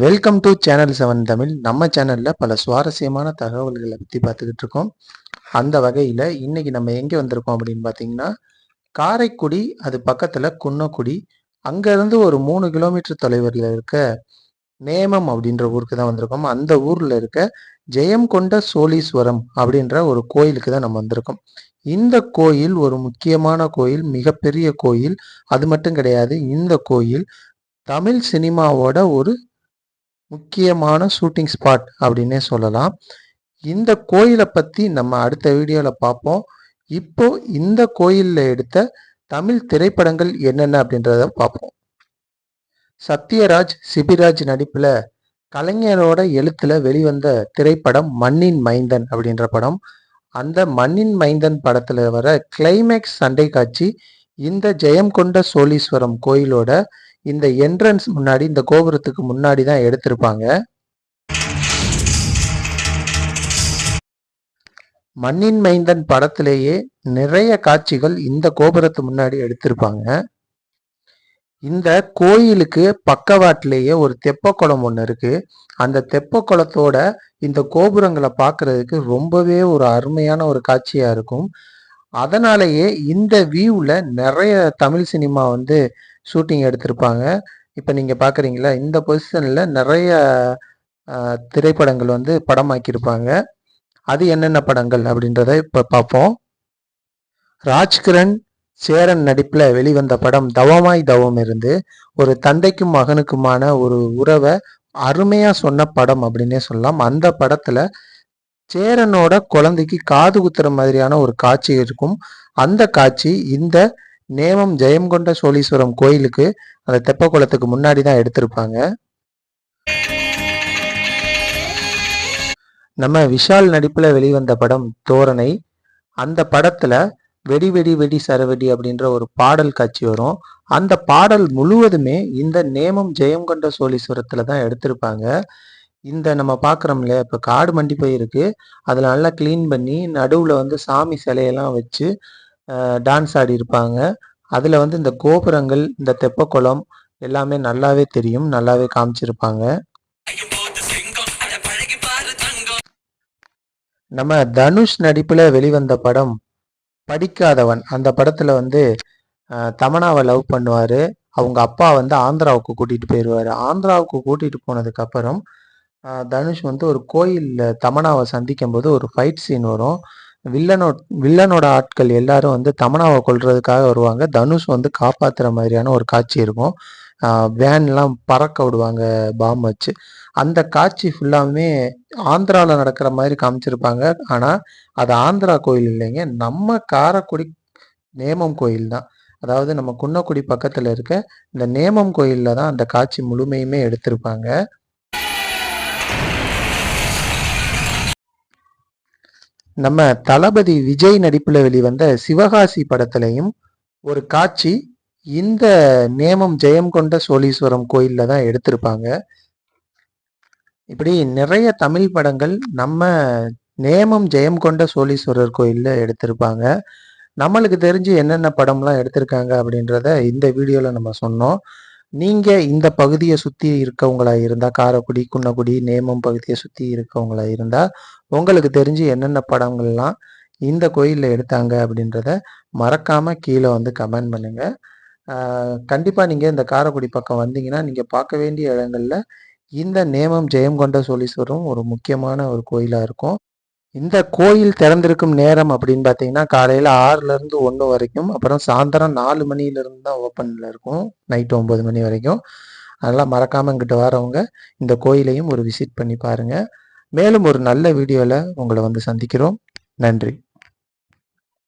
Welcome to channel seven Tamil. நம்ம சேனலில் பல சுவாரஸ்யமான தகவல்களை பற்றி பார்த்துக்கிட்டு இருக்கோம். அந்த வகையில் இன்னைக்கு நம்ம எங்கே வந்திருக்கோம் அப்படின்னு பார்த்தீங்கன்னா காரைக்குடி அது பக்கத்தில் குன்னக்குடி. அங்கேருந்து ஒரு மூணு கிலோமீட்டர் தொலைவரில் இருக்க நேமம் அப்படின்ற ஊருக்கு தான் வந்திருக்கோம். அந்த ஊரில் இருக்க ஜெயம் கொண்ட சோழீஸ்வரம் அப்படின்ற ஒரு கோயிலுக்கு தான் நம்ம வந்திருக்கோம். இந்த கோயில் ஒரு முக்கியமான கோயில் மிகப்பெரிய கோயில். அது மட்டும் கிடையாது இந்த கோயில் தமிழ் சினிமாவோட ஒரு முக்கியமான ஷூட்டிங் ஸ்பாட் அப்படின்னே சொல்லலாம். இந்த கோயிலை பற்றி நம்ம அடுத்த வீடியோவில் பார்ப்போம். இப்போ இந்த கோயிலில் எடுத்த தமிழ் திரைப்படங்கள் என்னென்ன அப்படின்றத பார்ப்போம். சத்யராஜ் சிபிராஜ் நடிப்பில் கலைஞரோட எழுத்துல வெளிவந்த திரைப்படம் மண்ணின் மைந்தன் அப்படின்ற படம். அந்த மண்ணின் மைந்தன் படத்துல வர கிளைமேக்ஸ் சண்டை காட்சி இந்த ஜெயம் கொண்ட சோழீஸ்வரம் கோயிலோட இந்த என்ட்ரன்ஸ் முன்னாடி இந்த கோபுரத்துக்கு முன்னாடி தான் எடுத்திருப்பாங்க. மண்ணின் மைந்தன் படத்திலேயே நிறைய காட்சிகள் இந்த கோபுரத்து முன்னாடி எடுத்திருப்பாங்க. இந்த கோயிலுக்கு பக்கவாட்டிலேயே ஒரு தெப்ப குளம் ஒன்று இருக்கு. அந்த தெப்ப குளத்தோட இந்த கோபுரங்களை பார்க்கறதுக்கு ரொம்பவே ஒரு அருமையான ஒரு காட்சியா இருக்கும். அதனாலேயே இந்த வியூவில் நிறைய தமிழ் சினிமா வந்து ஷூட்டிங் எடுத்திருப்பாங்க. இப்போ நீங்கள் பார்க்குறீங்களா இந்த பொசிஷனில் நிறைய திரைப்படங்கள் வந்து படமாக்கியிருப்பாங்க. அது என்னென்ன படங்கள் அப்படின்றத இப்போ பார்ப்போம். ராஜ்கிரண் சேரன் நடிப்பில் வெளிவந்த படம் தவமாய் தவம் இருந்து ஒரு தந்தைக்கும் மகனுக்குமான ஒரு உறவை அருமையாக சொன்ன படம் அப்படின்னே சொல்லலாம். அந்த படத்தில் சேரனோட குழந்தைக்கு காது குத்துற மாதிரியான ஒரு காட்சி இருக்கும். அந்த காட்சி இந்த நேமம் ஜெயம்கொண்ட சோழீஸ்வரம் கோயிலுக்கு அந்த தெப்ப குளத்துக்கு முன்னாடி தான் எடுத்திருப்பாங்க. நம்ம விஷால் நடிப்புல வெளிவந்த படம் தோரணை. அந்த படத்துல வெடி வெடி வெடி சரவெடி அப்படின்ற ஒரு பாடல் காட்சி வரும். அந்த பாடல் முழுவதுமே இந்த நேமம் ஜெயம் கொண்ட சோழீஸ்வரத்துல தான் எடுத்திருப்பாங்க. இந்த நம்ம பார்க்குறோம்ல இப்போ காடு மண்டி போய் இருக்கு அதில் நல்லா க்ளீன் பண்ணி நடுவில் வந்து சாமி சிலையெல்லாம் வச்சு டான்ஸ் ஆடி இருப்பாங்க. அதில் வந்து இந்த கோபுரங்கள் இந்த தெப்பக்குளம் எல்லாமே நல்லாவே தெரியும் நல்லாவே காமிச்சிருப்பாங்க. நம்ம தனுஷ் நடிப்பில் வெளிவந்த படம் படிக்காதவன். அந்த படத்தில் வந்து தமனாவை லவ் பண்ணுவார். அவங்க அப்பா வந்து ஆந்திராவுக்கு கூட்டிகிட்டு போயிடுவார் ஆந்திராவுக்கு கூட்டிகிட்டு போனதுக்கப்புறம் தனுஷ் வந்து ஒரு கோயிலில் தமனாவை சந்திக்கும் போது ஒரு ஃபைட் சீன் வரும். வில்லனோ வில்லனோட ஆட்கள் எல்லாரும் வந்து தமனாவை கொள்றதுக்காக வருவாங்க. தனுஷ் வந்து காப்பாற்றுற மாதிரியான ஒரு காட்சி இருக்கும். வேன்லாம் பறக்க விடுவாங்க பாம் வச்சு. அந்த காட்சி ஃபுல்லாமே ஆந்திராவில் நடக்கிற மாதிரி காமிச்சிருப்பாங்க. ஆனால் அது ஆந்திரா கோயில் இல்லைங்க. நம்ம காரக்குடி நேமம் கோயில் தான். அதாவது நம்ம குன்னக்குடி பக்கத்தில் இருக்க இந்த நேமம் கோயிலில் தான் அந்த காட்சி முழுமையுமே எடுத்திருப்பாங்க. நம்ம தளபதி விஜய் நடிப்பில் வெளிவந்த சிவகாசி படத்துலையும் ஒரு காட்சி இந்த நேமம் ஜெயம் கொண்ட சோழீஸ்வரம் கோயிலில் தான் எடுத்திருப்பாங்க. இப்படி நிறைய தமிழ் படங்கள் நம்ம நேமம் ஜெயம் கொண்ட சோழீஸ்வரர் கோயிலில் எடுத்திருப்பாங்க. நம்மளுக்கு தெரிஞ்சு என்னென்ன படம்லாம் எடுத்திருக்காங்க அப்படின்றத இந்த வீடியோவில் நம்ம சொன்னோம். நீங்கள் இந்த பகுதியை சுற்றி இருக்கவங்களா இருந்தால் காரைக்குடி குன்னக்குடி நேமம் பகுதியை சுற்றி இருக்கவங்களா இருந்தால் உங்களுக்கு தெரிஞ்சு என்னென்ன படங்கள்லாம் இந்த கோயிலில் எடுத்தாங்க அப்படின்றத மறக்காமல் கீழே வந்து கமெண்ட் பண்ணுங்கள் கண்டிப்பாக நீங்கள் இந்த காரைக்குடி பக்கம் வந்தீங்கன்னா நீங்கள் பார்க்க வேண்டிய இடங்கள்ல இந்த நேமம் ஜெயம் கொண்ட சோழீஸ்வரம் ஒரு முக்கியமான ஒரு கோயிலாக இருக்கும். இந்த கோயில் திறந்திருக்கும் நேரம் அப்படின்னு பார்த்தீங்கன்னா காலையில் ஆறுலேருந்து ஒன்று வரைக்கும் அப்புறம் சாயந்தரம் நாலு மணிலேருந்து தான் ஓப்பனில் இருக்கும். நைட்டு ஒம்பது மணி வரைக்கும். அதெல்லாம் மறக்காமல் இங்கிட்ட வரவங்க இந்த கோயிலையும் ஒரு விசிட் பண்ணி பாருங்கள் மேலும் ஒரு நல்ல வீடியோவில் உங்களை வந்து சந்திக்கிறோம். நன்றி.